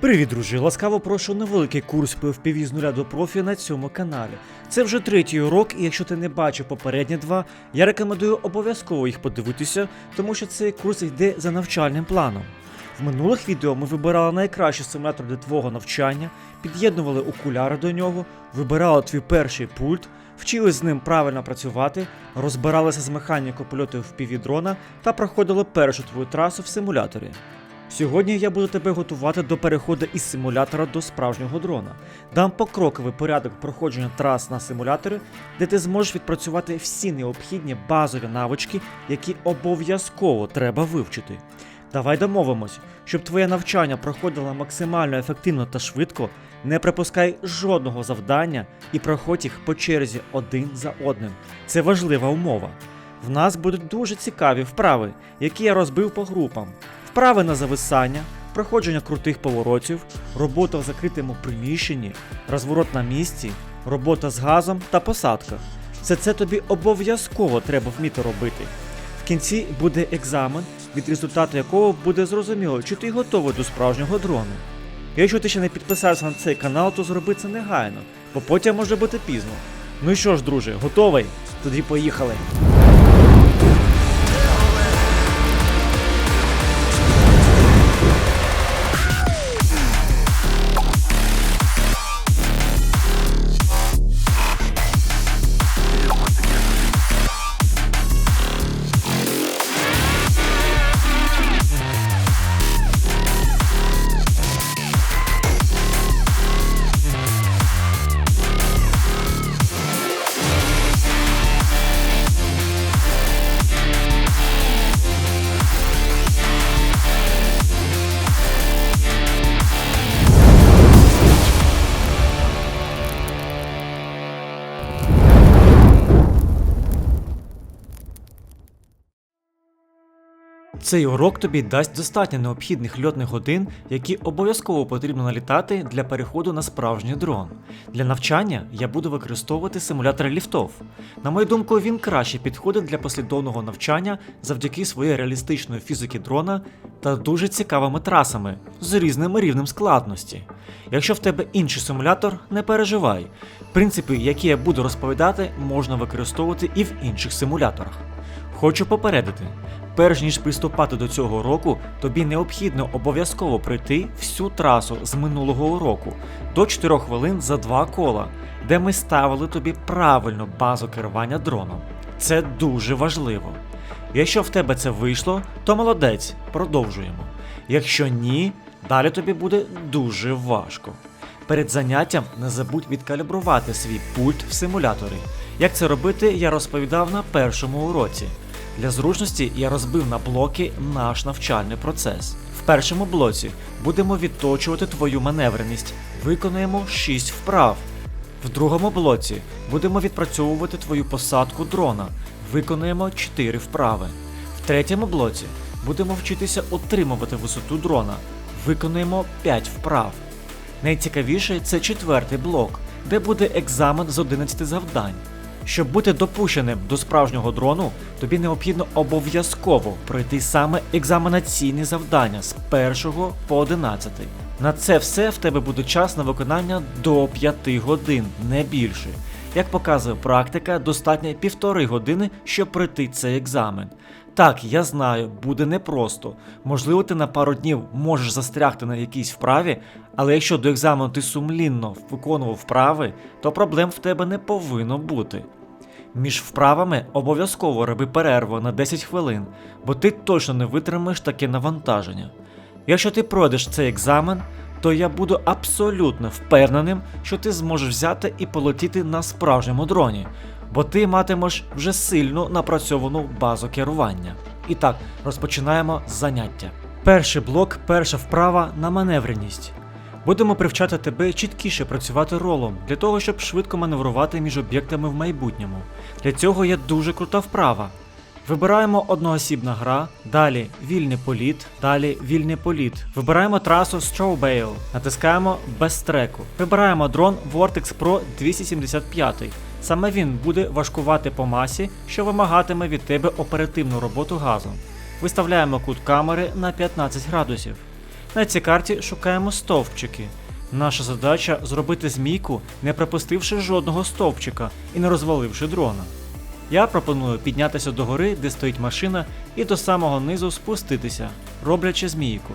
Привіт, друзі! Ласкаво прошу на великий курс по FPV з нуля до профі на цьому каналі. Це вже третій урок, і якщо ти не бачив попередні два, я рекомендую обов'язково їх подивитися, тому що цей курс йде за навчальним планом. В минулих відео ми вибирали найкращий симулятор для твого навчання, під'єднували окуляри до нього, вибирали твій перший пульт, вчились з ним правильно працювати, розбиралися з механікою польоту FPV дрона та проходили першу твою трасу в симуляторі. Сьогодні я буду тебе готувати до переходу із симулятора до справжнього дрона. Дам покроковий порядок проходження трас на симуляторі, де ти зможеш відпрацювати всі необхідні базові навички, які обов'язково треба вивчити. Давай домовимось, щоб твоє навчання проходило максимально ефективно та швидко, не припускай жодного завдання і проходь їх по черзі один за одним. Це важлива умова. В нас будуть дуже цікаві вправи, які я розбив по групам. Вправи на зависання, проходження крутих поворотів, робота в закритому приміщенні, розворот на місці, робота з газом та посадка. Все це тобі обов'язково треба вміти робити. В кінці буде екзамен, від результату якого буде зрозуміло, чи ти готовий до справжнього дрону. Якщо ти ще не підписався на цей канал, то зроби це негайно, бо потім може бути пізно. Ну і що ж, друже, готовий? Тоді поїхали. Цей урок тобі дасть достатньо необхідних льотних годин, які обов'язково потрібно налітати для переходу на справжній дрон. Для навчання я буду використовувати симулятор ліфтов. На мою думку, він краще підходить для послідовного навчання завдяки своїй реалістичної фізики дрона та дуже цікавими трасами з різним рівнем складності. Якщо в тебе інший симулятор, не переживай. Принципи, які я буду розповідати, можна використовувати і в інших симуляторах. Хочу попередити, перш ніж приступати до цього року, тобі необхідно обов'язково пройти всю трасу з минулого року до 4 хвилин за два кола, де ми ставили тобі правильну базу керування дроном. Це дуже важливо. Якщо в тебе це вийшло, то молодець, продовжуємо. Якщо ні, далі тобі буде дуже важко. Перед заняттям не забудь відкалібрувати свій пульт в симуляторі. Як це робити, я розповідав на першому уроці. Для зручності я розбив на блоки наш навчальний процес. В першому блоці будемо відточувати твою маневреність, виконуємо 6 вправ. В другому блоці будемо відпрацьовувати твою посадку дрона, виконуємо 4 вправи. В третьому блоці будемо вчитися отримувати висоту дрона, виконуємо 5 вправ. Найцікавіше це четвертий блок, де буде екзамен з 11 завдань. Щоб бути допущеним до справжнього дрону, тобі необхідно обов'язково пройти саме екзаменаційні завдання з 1 по 11. На це все в тебе буде час на виконання до 5 годин, не більше. Як показує практика, достатньо півтори години, щоб пройти цей екзамен. Так, я знаю, буде непросто. Можливо, ти на пару днів можеш застрягти на якійсь вправі, але якщо до екзамену ти сумлінно виконував вправи, то проблем в тебе не повинно бути. Між вправами обов'язково роби перерву на 10 хвилин, бо ти точно не витримаєш таке навантаження. Якщо ти пройдеш цей екзамен, то я буду абсолютно впевненим, що ти зможеш взяти і полетіти на справжньому дроні, бо ти матимеш вже сильно напрацьовану базу керування. І так, розпочинаємо заняття. Перший блок, перша вправа на маневреність. Будемо привчати тебе чіткіше працювати ролом для того, щоб швидко маневрувати між об'єктами в майбутньому. Для цього є дуже крута вправа. Вибираємо одноосібна гра, далі вільний політ, далі вільний політ. Вибираємо трасу Strawbale, натискаємо без треку. Вибираємо дрон Vortex Pro 275. Саме він буде важкувати по масі, що вимагатиме від тебе оперативну роботу газом. Виставляємо кут камери на 15 градусів. На цій карті шукаємо стовпчики. Наша задача зробити змійку, не пропустивши жодного стовпчика і не розваливши дрона. Я пропоную піднятися до гори, де стоїть машина, і до самого низу спуститися, роблячи змійку.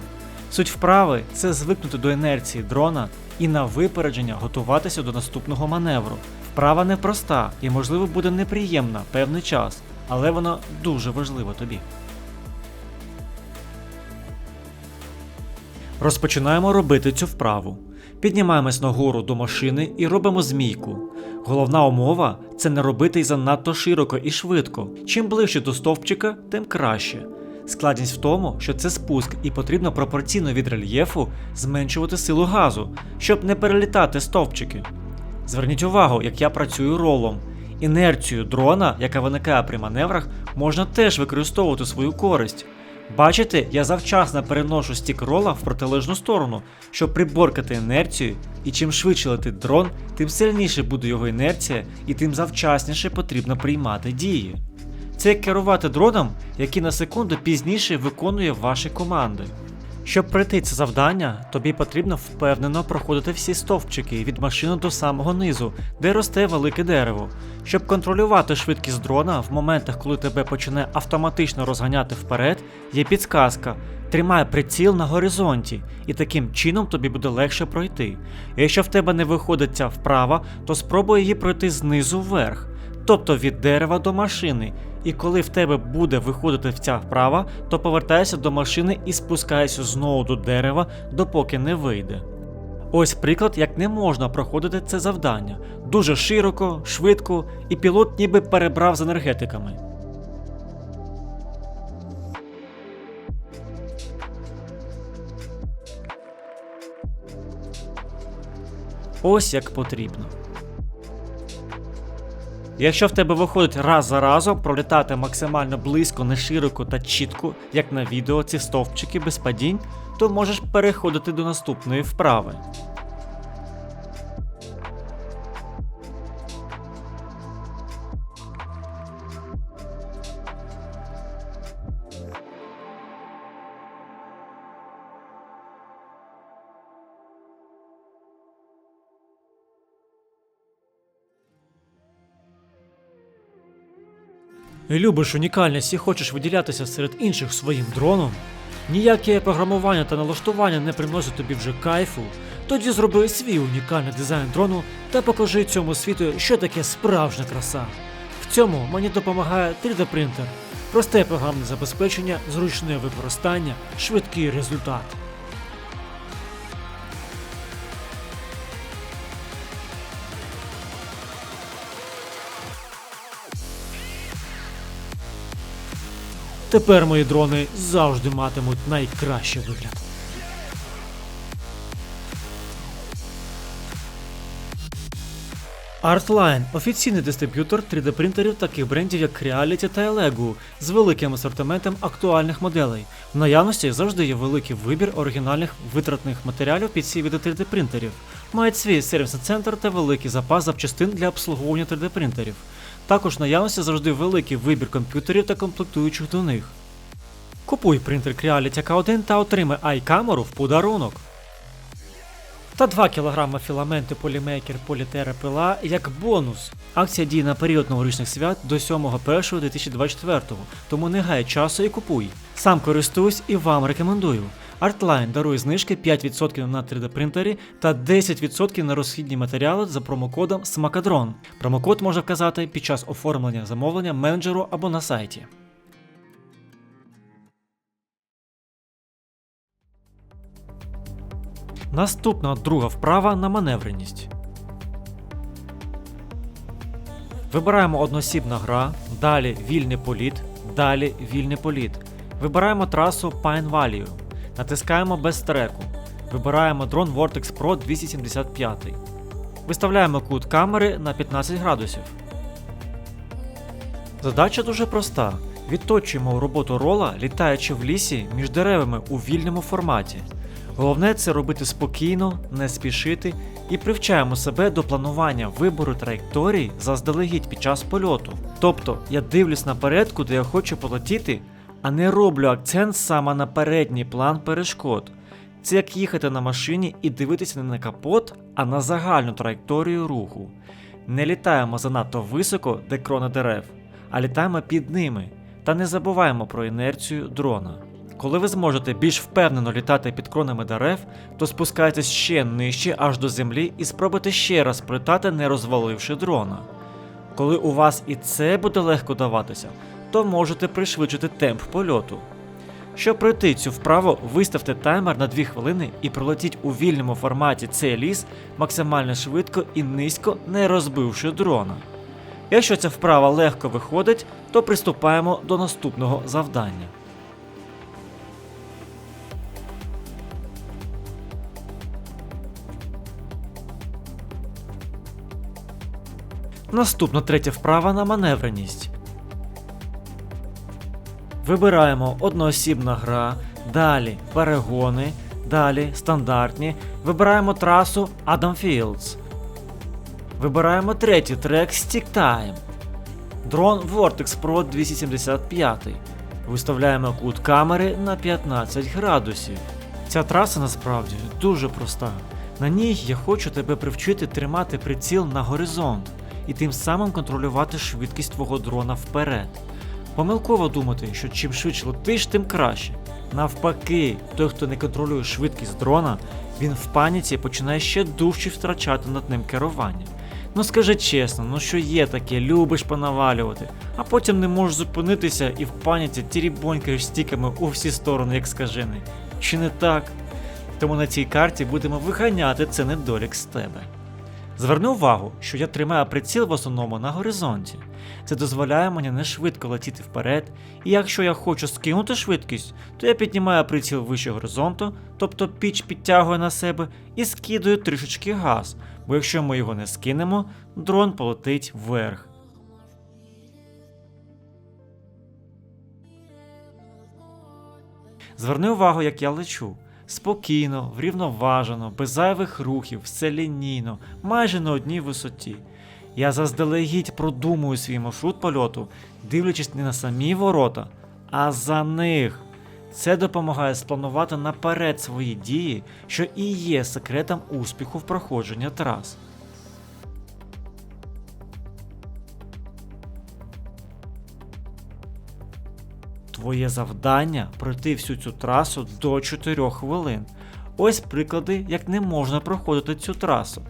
Суть вправи це звикнути до інерції дрона і на випередження готуватися до наступного маневру. Вправа непроста і, можливо, буде неприємна певний час, але вона дуже важлива тобі. Розпочинаємо робити цю вправу. Піднімаємось нагору до машини і робимо змійку. Головна умова це не робити й занадто широко і швидко. Чим ближче до стовпчика, тим краще. Складність в тому, що це спуск і потрібно пропорційно від рельєфу зменшувати силу газу, щоб не перелітати стовпчики. Зверніть увагу, як я працюю ролом. Інерцію дрона, яка виникає при маневрах, можна теж використовувати свою користь. Бачите, я завчасно переношу стік рола в протилежну сторону, щоб приборкати інерцію, і чим швидше летить дрон, тим сильніше буде його інерція, і тим завчасніше потрібно приймати дії. Це керувати дроном, який на секунду пізніше виконує ваші команди. Щоб пройти це завдання, тобі потрібно впевнено проходити всі стовпчики від машини до самого низу, де росте велике дерево. Щоб контролювати швидкість дрона в моментах, коли тебе почне автоматично розганяти вперед, є підсказка. Тримай приціл на горизонті, і таким чином тобі буде легше пройти. Якщо в тебе не виходить ця вправа, то спробуй її пройти знизу вверх, тобто від дерева до машини. І коли в тебе буде виходити ця вправа, то повертайся до машини і спускайся знову до дерева, допоки не вийде. Ось приклад, як не можна проходити це завдання. Дуже широко, швидко, і пілот ніби перебрав з енергетиками. Ось як потрібно. Якщо в тебе виходить раз за разом пролітати максимально близько, не широко та чітко, як на відео, ці стовпчики без падінь, то можеш переходити до наступної вправи. Любиш унікальність і хочеш виділятися серед інших своїм дроном? Ніяке програмування та налаштування не приносить тобі вже кайфу. Тоді зроби свій унікальний дизайн дрону та покажи цьому світу, що таке справжня краса. В цьому мені допомагає 3D принтер, просте програмне забезпечення, зручне використання, швидкий результат. Тепер мої дрони завжди матимуть найкращий вигляд. Artline – офіційний дистриб'ютор 3D принтерів таких брендів як Creality та Lego з великим асортиментом актуальних моделей. В наявності завжди є великий вибір оригінальних витратних матеріалів під ці види 3D принтерів. Мають свій сервісний центр та великий запас запчастин для обслуговування 3D принтерів. Також наявності завжди великий вибір комп'ютерів та комплектуючих до них. Купуй принтер Creality K1 та отримай iCamera в подарунок. Та 2 кг філаменти Polymaker Polytera пила як бонус. Акція діє на період новорічних свят до 7.1.2024, тому не гай часу і купуй. Сам користуюсь і вам рекомендую. Artline дарує знижки 5% на 3D принтері та 10% на розхідні матеріали за промокодом SMAKADRON. Промокод можна вказати під час оформлення замовлення менеджеру або на сайті. Наступна друга вправа на маневреність. Вибираємо односібна гра, далі вільний політ, далі вільний політ. Вибираємо трасу Pine Valley. Натискаємо без треку. Вибираємо дрон Vortex Pro 275. Виставляємо кут камери на 15 градусів. Задача дуже проста. Відточуємо роботу рола, літаючи в лісі між деревами у вільному форматі. Головне це робити спокійно, не спішити і привчаємо себе до планування вибору траєкторії заздалегідь під час польоту. Тобто я дивлюсь наперед, куди я хочу полетіти, а не роблю акцент саме на передній план перешкод. Це як їхати на машині і дивитися не на капот, а на загальну траєкторію руху. Не літаємо занадто високо, де крони дерев, а літаємо під ними. Та не забуваємо про інерцію дрона. Коли ви зможете більш впевнено літати під кронами дерев, то спускайтесь ще нижче аж до землі і спробуйте ще раз прилітати, не розваливши дрона. Коли у вас і це буде легко даватися, то можете пришвидшити темп польоту. Щоб пройти цю вправу, виставте таймер на 2 хвилини і пролетіть у вільному форматі цей ліс максимально швидко і низько, не розбивши дрона. Якщо ця вправа легко виходить, то приступаємо до наступного завдання. Наступна третя вправа на маневреність. Вибираємо одноосібна гра, далі перегони, далі стандартні. Вибираємо трасу Adam Fields. Вибираємо третій трек Stick Time. Дрон Vortex Pro 275. Виставляємо кут камери на 15 градусів. Ця траса насправді дуже проста. На ній я хочу тебе привчити тримати приціл на горизонт і тим самим контролювати швидкість твого дрона вперед. Помилково думати, що чим швидше летиш, тим краще. Навпаки, той, хто не контролює швидкість дрона, він в паніці починає ще дужче втрачати над ним керування. Ну скажи чесно, ну що є таке, любиш понавалювати, а потім не можеш зупинитися і в паніці тірібонькаєш стіками у всі сторони, як скажений. Чи не так? Тому на цій карті будемо виганяти це недолік з тебе. Зверни увагу, що я тримаю приціл в основному на горизонті. Це дозволяє мені не швидко летіти вперед, і якщо я хочу скинути швидкість, то я піднімаю приціл вище горизонту, тобто піч підтягує на себе і скидаю трішечки газ, бо якщо ми його не скинемо, дрон полетить вверх. Зверни увагу, як я лечу. Спокійно, врівноважено, без зайвих рухів, все лінійно, майже на одній висоті. Я заздалегідь продумую свій маршрут польоту, дивлячись не на самі ворота, а за них. Це допомагає спланувати наперед свої дії, що і є секретом успіху в проходженні трас. Твоє завдання пройти всю цю трасу до 4 хвилин. Ось приклади, як не можна проходити цю трасу.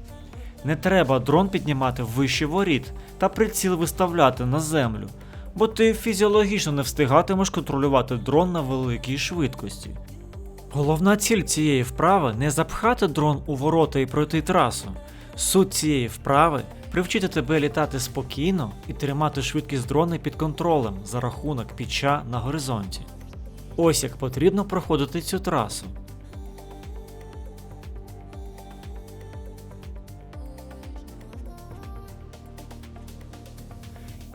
Не треба дрон піднімати вище воріт та приціл виставляти на землю, бо ти фізіологічно не встигатимеш контролювати дрон на великій швидкості. Головна ціль цієї вправи не запхати дрон у ворота і пройти трасу. Суть цієї вправи привчити тебе літати спокійно і тримати швидкість дрона під контролем за рахунок піча на горизонті. Ось як потрібно проходити цю трасу.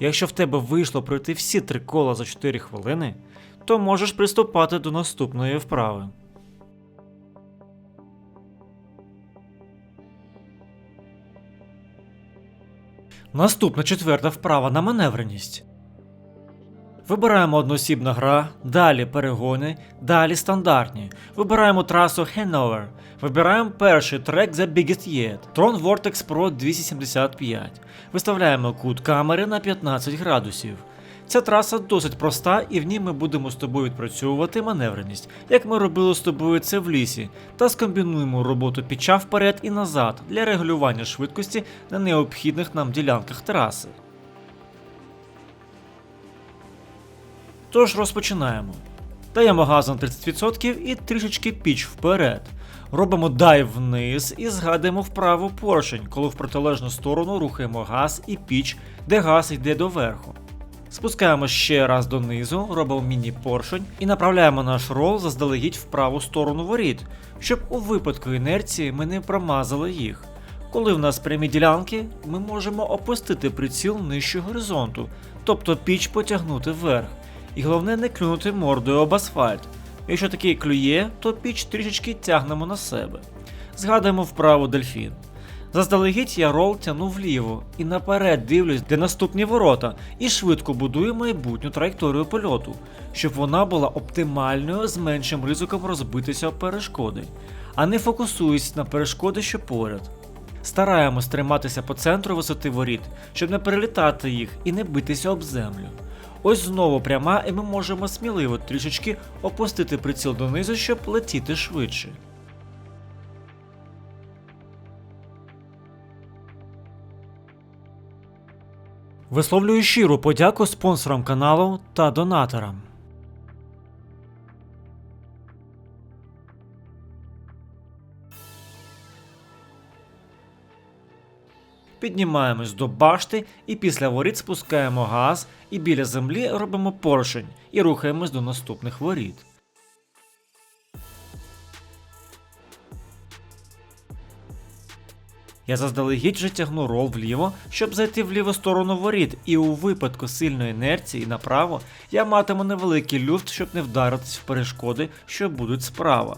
Якщо в тебе вийшло пройти всі три кола за 4 хвилини, то можеш приступати до наступної вправи. Наступна четверта вправа на маневреність. Вибираємо одноосібна гра, далі перегони, далі стандартні. Вибираємо трасу Hanover. Вибираємо перший трек The Biggest Yet, Tron Vortex Pro 275. Виставляємо кут камери на 15 градусів. Ця траса досить проста, і в ній ми будемо з тобою відпрацьовувати маневреність, як ми робили з тобою це в лісі, та скомбінуємо роботу піча вперед і назад для регулювання швидкості на необхідних нам ділянках траси. Тож розпочинаємо. Даємо газ на 30% і трішечки піч вперед. Робимо дайв вниз і згадуємо вправо поршень, коли в протилежну сторону рухаємо газ і піч, де газ йде доверху. Спускаємо ще раз донизу, робимо міні-поршень і направляємо наш рол заздалегідь в праву сторону воріт, щоб у випадку інерції ми не промазали їх. Коли в нас прямі ділянки, ми можемо опустити приціл нижче горизонту, тобто піч потягнути вверх. І головне не клюнути мордою об асфальт. Якщо такий клює, то піч трішечки тягнемо на себе. Згадуємо вправу дельфін. Заздалегідь я рол тягну вліво і наперед дивлюсь, де наступні ворота, і швидко будую майбутню траєкторію польоту, щоб вона була оптимальною з меншим ризиком розбитися об перешкоди, а не фокусуюсь на перешкоди, що поряд. Стараємось триматися по центру висоти воріт, щоб не перелітати їх і не битися об землю. Ось знову пряма, і ми можемо сміливо трішечки опустити приціл донизу, щоб летіти швидше. Висловлюю щиру подяку спонсорам каналу та донаторам. Піднімаємось до башти і після воріт спускаємо газ і біля землі робимо поршень і рухаємось до наступних воріт. Я заздалегідь вже тягну рол вліво, щоб зайти в ліву сторону воріт, і у випадку сильної інерції направо я матиму невеликий люфт, щоб не вдаритись в перешкоди, що будуть справа.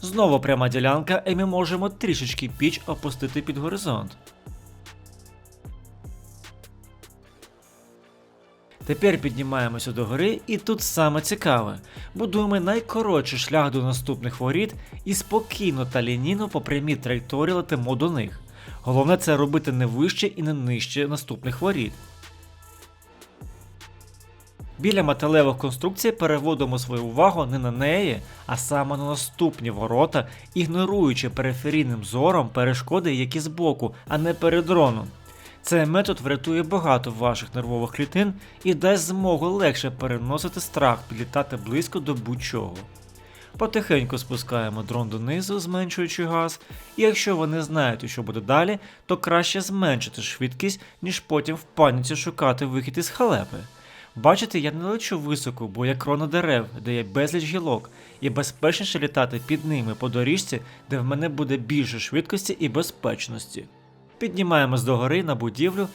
Знову пряма ділянка, і ми можемо трішечки піч опустити під горизонт. Тепер піднімаємося до гори, і тут саме цікаве. Будуємо найкоротший шлях до наступних воріт і спокійно та лінійно по прямій траєкторії летимо до них. Головне це робити не вище і не нижче наступних воріт. Біля металевих конструкцій переводимо свою увагу не на неї, а саме на наступні ворота, ігноруючи периферійним зором перешкоди, які збоку, а не перед дроном. Цей метод врятує багато ваших нервових клітин і дасть змогу легше переносити страх підлітати близько до будь-чого. Потихеньку спускаємо дрон донизу, зменшуючи газ, і якщо ви не знаєте, що буде далі, то краще зменшити швидкість, ніж потім в паніці шукати вихід із халепи. Бачите, я не лечу високо, бо є крона дерев, де є безліч гілок, і безпечніше літати під ними по доріжці, де в мене буде більше швидкості і безпечності. Піднімаємось до гори на будівлю.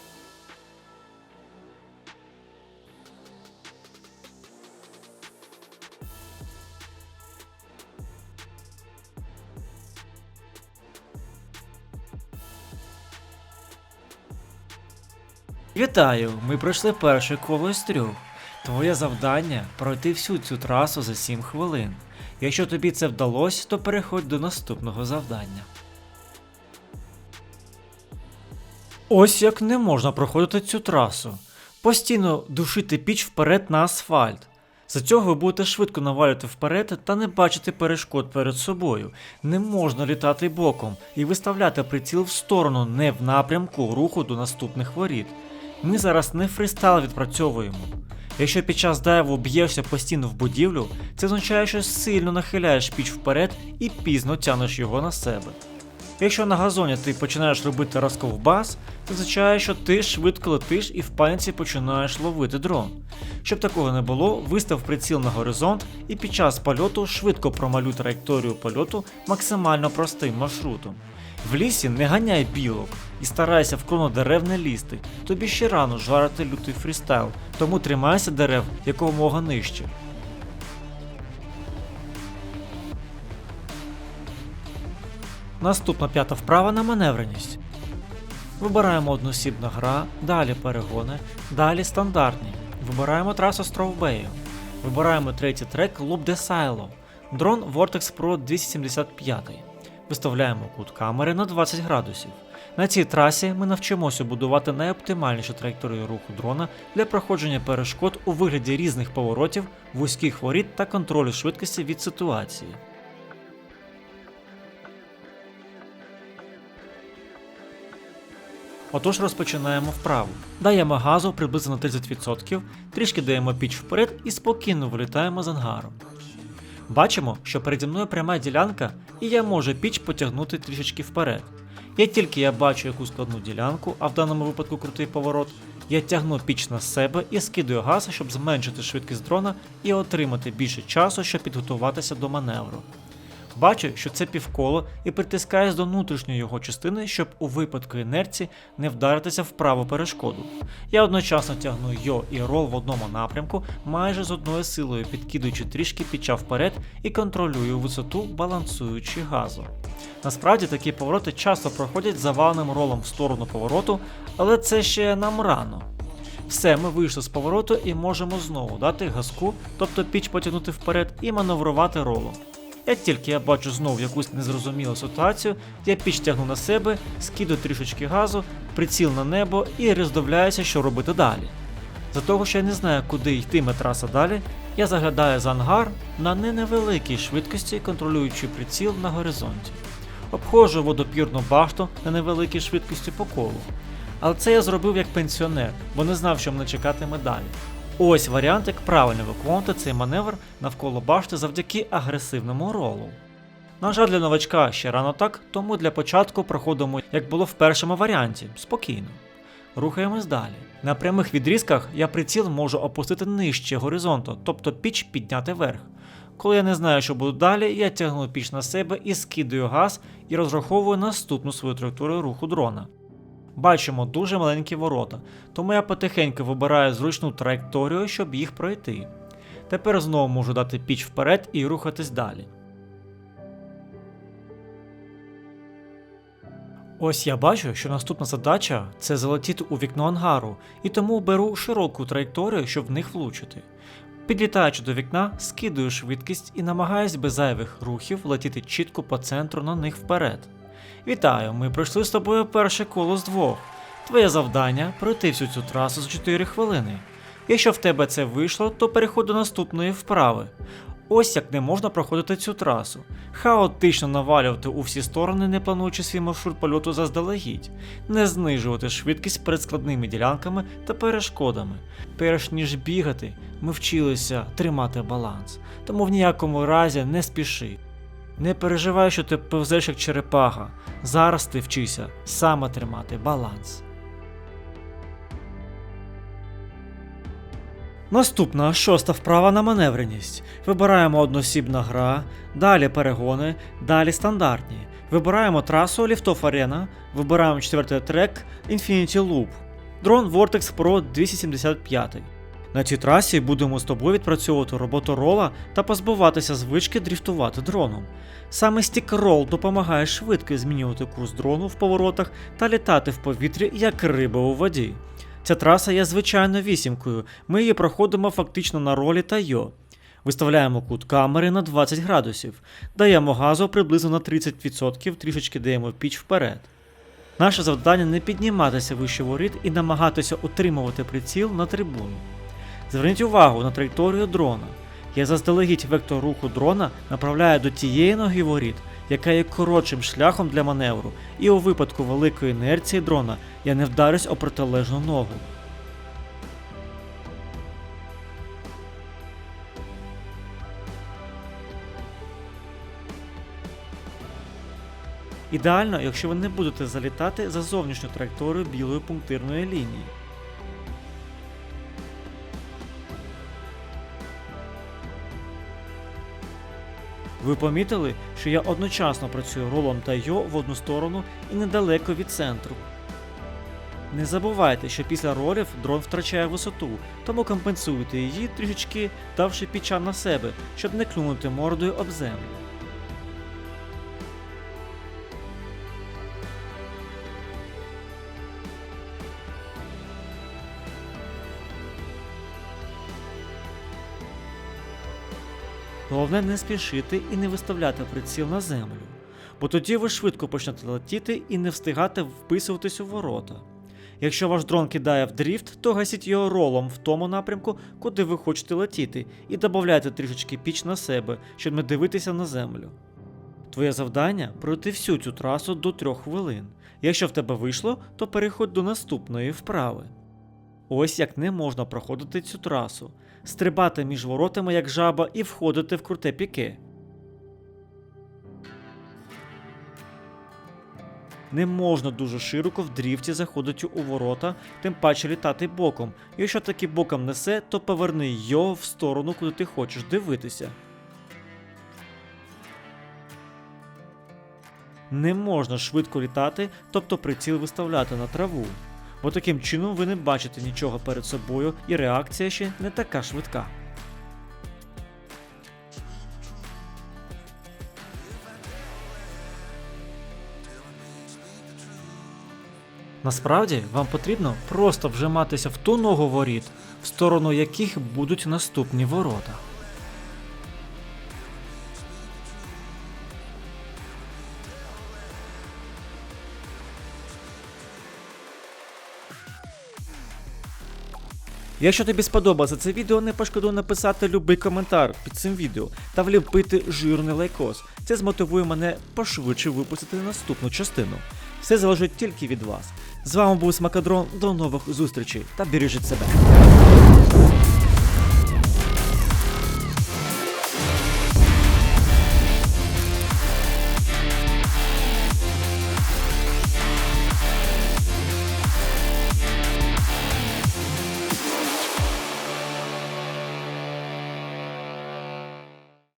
Вітаю! Ми пройшли перше коло із трьох. Твоє завдання пройти всю цю трасу за 7 хвилин. Якщо тобі це вдалося, то переходь до наступного завдання. Ось як не можна проходити цю трасу. Постійно душити піч вперед на асфальт. За цього ви будете швидко навалювати вперед та не бачити перешкод перед собою. Не можна літати боком і виставляти приціл в сторону, не в напрямку руху до наступних воріт. Ми зараз не фристайл відпрацьовуємо. Якщо під час дайву б'єшся постійно в будівлю, це означає, що сильно нахиляєш піч вперед і пізно тянеш його на себе. Якщо на газоні ти починаєш робити розковбас, це означає, що ти швидко летиш і в паніці починаєш ловити дрон. Щоб такого не було, вистав приціл на горизонт і під час польоту швидко промалюй траєкторію польоту максимально простим маршрутом. В лісі не ганяй білок і старайся в крону дерев не лізти. Тобі ще рано жарити лютий фрістайл, тому тримайся дерев якомога нижче. Наступна п'ята вправа на маневреність. Вибираємо односібна гра, далі перегони, далі стандартні. Вибираємо трасу Строувбею. Вибираємо третій трек Loop de Silo. Дрон Vortex Pro 275. Виставляємо кут камери на 20 градусів. На цій трасі ми навчимося будувати найоптимальнішу траєкторію руху дрона для проходження перешкод у вигляді різних поворотів, вузьких воріт та контролю швидкості від ситуації. Отож розпочинаємо вправу. Даємо газу приблизно на 30%, трішки даємо піч вперед і спокійно вилітаємо з ангару. Бачимо, що переді мною пряма ділянка, і я можу піч потягнути трішечки вперед. Як тільки я бачу якусь складну ділянку, а в даному випадку крутий поворот, я тягну піч на себе і скидаю газ, щоб зменшити швидкість дрона і отримати більше часу, щоб підготуватися до маневру. Бачу, що це півколо і притискаюсь до внутрішньої його частини, щоб у випадку інерції не вдаритися в праву перешкоду. Я одночасно тягну йо і рол в одному напрямку, майже з одною силою підкидуючи трішки піча вперед і контролюю висоту, балансуючи газом. Насправді такі повороти часто проходять заваленим ролом в сторону повороту, але це ще нам рано. Все, ми вийшли з повороту і можемо знову дати газку, тобто піч потягнути вперед і маневрувати ролом. Як тільки я бачу знову якусь незрозумілу ситуацію, я піч тягну на себе, скидаю трішечки газу, приціл на небо і роздивляюся, що робити далі. За того, що я не знаю, куди йтиме траса далі, я заглядаю за ангар на не невеликій швидкості, контролюючи приціл на горизонті. Обходжу водопірну башту на невеликій швидкості по колу. Але це я зробив як пенсіонер, бо не знав, що мене чекатиме далі. Ось варіант, як правильно виконувати цей маневр навколо башти завдяки агресивному ролу. На жаль, для новачка ще рано так, тому для початку проходимо, як було в першому варіанті, спокійно. Рухаємось далі. На прямих відрізках я приціл можу опустити нижче горизонту, тобто піч підняти вверх. Коли я не знаю, що буду далі, я тягну піч на себе і скидаю газ і розраховую наступну свою траєкторію руху дрона. Бачимо дуже маленькі ворота, тому я потихеньку вибираю зручну траєкторію, щоб їх пройти. Тепер знову можу дати піч вперед і рухатись далі. Ось я бачу, що наступна задача це залетіти у вікно ангару, і тому беру широку траєкторію, щоб в них влучити. Підлітаючи до вікна, скидую швидкість і намагаюсь без зайвих рухів летіти чітко по центру на них вперед. Вітаю, ми пройшли з тобою перше коло з двох. Твоє завдання пройти всю цю трасу за 4 хвилини. Якщо в тебе це вийшло, то переходь до наступної вправи. Ось як не можна проходити цю трасу. Хаотично навалювати у всі сторони, не плануючи свій маршрут польоту заздалегідь, не знижувати швидкість перед складними ділянками та перешкодами. Перш ніж бігати, ми вчилися тримати баланс, тому в ніякому разі не спіши. Не переживай, що ти повзеш як черепаха. Зараз ти вчися саме тримати баланс. Наступна шоста вправа на маневреність. Вибираємо односібна гра, далі перегони, далі стандартні. Вибираємо трасу Ліфтов Arena, вибираємо четвертий трек Infinity Loop. Дрон Vortex Pro 275. На цій трасі будемо з тобою відпрацьовувати роботу рола та позбуватися звички дріфтувати дроном. Саме стік рол допомагає швидко змінювати курс дрону в поворотах та літати в повітрі як риба у воді. Ця траса є звичайно вісімкою, ми її проходимо фактично на ролі та йо. Виставляємо кут камери на 20 градусів, даємо газу приблизно на 30%, трішечки даємо піч вперед. Наше завдання не підніматися вище воріт і намагатися утримувати приціл на трибуну. Зверніть увагу на траєкторію дрона. Я заздалегідь вектор руху дрона направляю до тієї ноги воріт, яка є коротшим шляхом для маневру, і у випадку великої інерції дрона я не вдарюсь о протилежну ногу. Ідеально, якщо ви не будете залітати за зовнішню траєкторію білої пунктирної лінії. Ви помітили, що я одночасно працюю ролом та йо в одну сторону і недалеко від центру. Не забувайте, що після ролів дрон втрачає висоту, тому компенсуйте її трішечки, давши піча на себе, щоб не клюнути мордою об землю. Головне не спішити і не виставляти приціл на землю, бо тоді ви швидко почнете летіти і не встигати вписуватись у ворота. Якщо ваш дрон кидає в дріфт, то гасіть його ролом в тому напрямку, куди ви хочете летіти, і додавайте трішечки піч на себе, щоб не дивитися на землю. Твоє завдання пройти всю цю трасу до 3 хвилин. Якщо в тебе вийшло, то переходь до наступної вправи. Ось як не можна проходити цю трасу, стрибати між воротами як жаба і входити в круте піке. Не можна дуже широко в дріфті заходити у ворота, тим паче літати боком. Якщо таки боком несе, то поверни його в сторону, куди ти хочеш дивитися. Не можна швидко літати, тобто приціл виставляти на траву бо таким чином ви не бачите нічого перед собою, і реакція ще не така швидка. Насправді вам потрібно просто вжиматися в ту ногу воріт, в сторону яких будуть наступні ворота. Якщо тобі сподобалося це відео, не пошкодуй написати любий коментар під цим відео та вліпити жирний лайкос. Це змотивує мене пошвидше випустити наступну частину. Все залежить тільки від вас. З вами був Смакадрон, до нових зустрічей та бережіть себе.